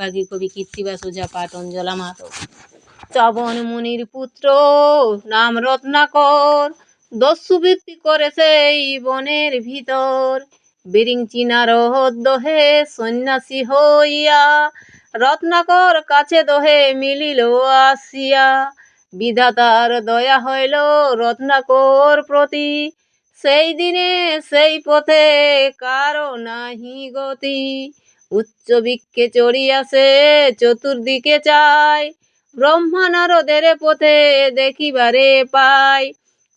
ভাগী কবি কীর্তিবা সুজা পাঠ অঞ্জলা মাতো চবন মুনির পুত্র, নাম রত্নাকর। দস্যু বৃত্তি করে সেই বনের ভিতর। বিরিঞ্চি নারদ দোহে সন্ন্যাসী হইয়া। রত্নাকর কাছে দোহে মিলিল আসিয়া। বিধাতার দয়া হইল রত্নাকর প্রতি। সেই দিনে সেই পথে কারও নাহি গতি। উচ্চ বৃক্ষে চড়িয়াছে চতুর্দিকে চায়। ব্রহ্মা নারদের পথে দেখিবারে পাই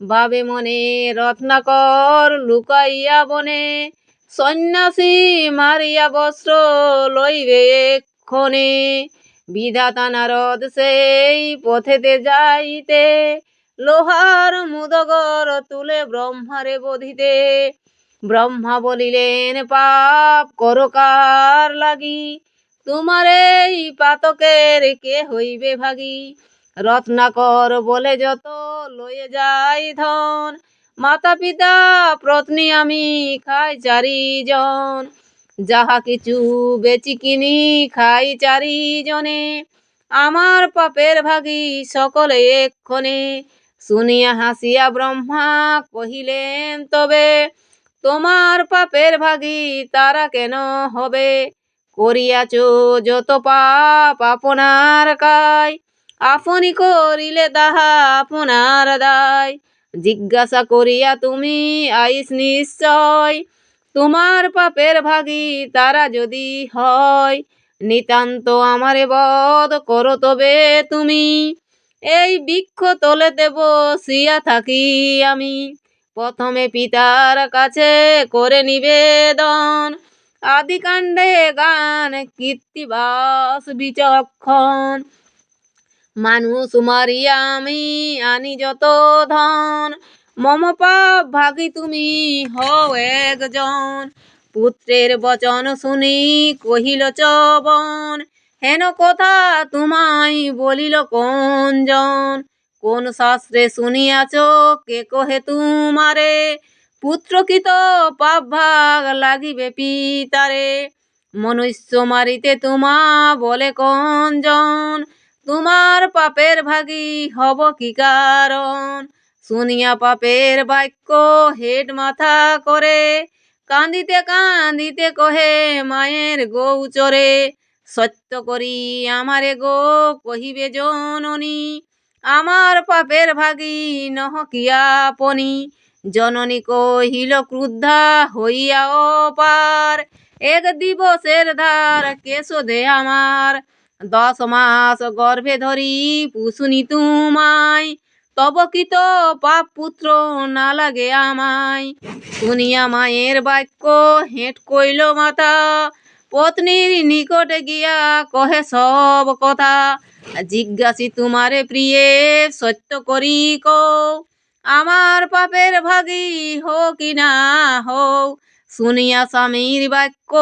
ভাবে মনে রত্নাকর লুকাইয়া বনে, সন্ন্যাসী মারিয়া বস্ত্র লইবে এক্ষণে। বিধাতা নারদ সেই পথেতে যাইতে, লোহার মুদগর তুলে ব্রহ্মারে বধিতে। ব্রহ্মা বলিলেন, পাপ করকার লাগি? তোমার এই পাতকের কে হইবে ভাগী? রত্নাকর বলে যত লয়ে যাই ধন মাতা পিতা পত্নী আমি খাই চারিজন। যাহা কিছু বেচি কিনি খাই চারিজনে। আমার পাপের ভাগি সকলে এক্ষণে শুনিয়া হাসিয়া ব্রহ্মা কহিলেন, তবে তোমার পাপের ভাগি তারা কেন হবে? করিয়াছ যত পাপ আপনার কায়, আপনি করিলে তাহা আপনার দায়। জিজ্ঞাসা করিয়া তুমি আইস নিশ্চয়, তোমার পাপের ভাগি তারা যদি হয়, নিতান্ত আমারে বধ করো তবে তুমি। এই বৃক্ষ তলে দেব শিয়া থাকি আমি। প্রথমে পিতার কাছে করে নিবেদন। আদিকাণ্ডে গান, কীর্তিবাস, বিচক্ষণ। মানুষ মারিয়া আমি আনি যত ধন। মম পাপ ভাগী তুমি হও একজন। পুত্রের বচন শুনি কহিল চবন। হেন কথা তোমায় বলিল কোন জন কোন শাস্ত্রে শুনিয়াছ? কে কহে তুমারে? পুত্রকৃত পাপ ভাগ লাগিবে পিতারে? মনুষ্য মারিতে তোমা বলে কোন জন তোমার পাপের ভাগী হব কি কারণ? শুনিয়া পাপের বাক্য হেড মাথা করে। কান্দিতে কান্দিতে কহে মায়ের গৌচরে সত্য করি আমারে গো কহিবে জননী। আমার পাপের ভাগী নহ কি আপনি? জননী কহিল, ক্রুদ্ধা হইয়া অপার। এক দিবসের ধার কেশোদে আমার। দশ মাস গর্ভে ধরি পুষুনি তুমায়। তব কি তো পাপ পুত্র না লাগে আমায়? শুনিয়া মায়ের বাক্য হেঁট কইল মাতা, পত্নীর নিকটে গিয়া কহে সব কথা। জিজ্ঞাসি তোমারে প্রিয়ে, সত্য করি কও, আমার পাপের ভাগী হো কি না হও? শুনিয়া স্বামীর বাক্য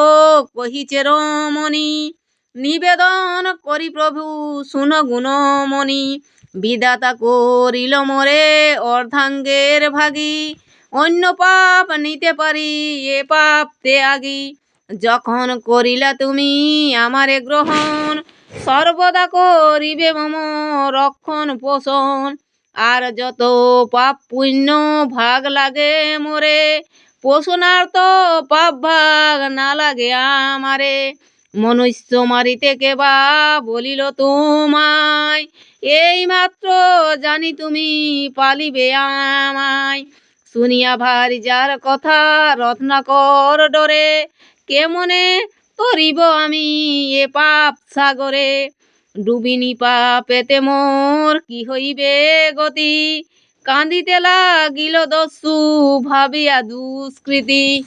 কহিছে রমণী, নিবেদন করি প্রভু, শুন গুণমণি বিদাতা করিল মোরে অর্ধাঙ্গের ভাগী, অন্য পাপ নিতে পারি, এ পাপ ত্যাগী, যখন করিলা তুমি আমারে গ্রহণ সর্বদা করিবে মম রক্ষণ পোষণ। আর যত পাপ পুণ্য ভাগ লাগে মোরে পোষণার্থ পাপ ভাগ না লাগে আমারে। মনুষ্য মারিতে কেবা বলিল তোমায় এই মাত্র জানি তুমি পালিবে আমায়। শুনিয়া ভারি যার কথা রত্নাকর ডরে, কেমনে তরিব আমি এ পাপ সাগরে? ডুবিনি পাপেতে মোর কি হইবে গতি? কান্দিতে লাগিল দস্যু, ভাবিয়া দুষ্কৃতি।